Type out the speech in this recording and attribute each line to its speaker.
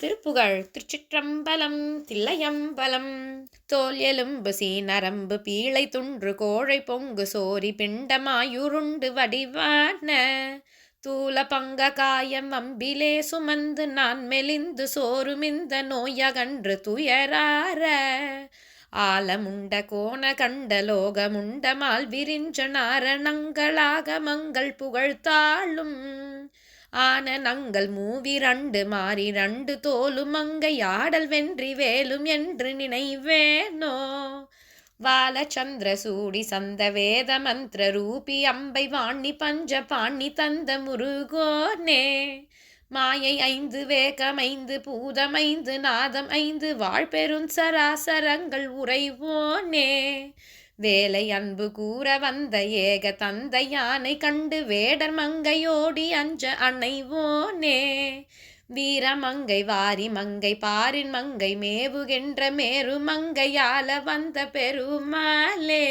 Speaker 1: திருப்புகழ் திருச்சிற்றம்பலம் தில்லையம்பலம் தோல் எலும்பு சீ நரம்பு பீளை துன்று கோழை பொங்கு சோரி பிண்டமாயுருண்டு வடிவான தூல பங்க காயம் அம்பிலே சுமந்து நான் மெலிந்து சோறுமிந்த நோயகன்று துயரார ஆலமுண்ட கோண கண்ட லோகமுண்டமால் விரிஞ்ச நாரணங்களாக மங்கள் புகழ்த்தாளும் ஆன நங்கள் மூவிரண்டு மாறி ரண்டு தோலும் அங்கை ஆடல் வென்றி வேலும் என்று நினைவேனோ? வாலச்சந்திர சூடி சந்த வேத மந்திர ரூபி அம்பை வாணி பஞ்ச பாணி தந்த முருகோனே. மாயை ஐந்து வேகம் ஐந்து பூதம் ஐந்து நாதம் ஐந்து வாழ்பெரும் சராசரங்கள் உறைவோனே. வேலை அன்பு கூற வந்த ஏக தந்தை யானை கண்டு வேடர் மங்கையோடி அஞ்ச அணைவோனே வீரமங்கை வாரி மங்கை பாரின் மங்கை மேவுகின்ற மேரு மங்கையால வந்த பெருமாளே.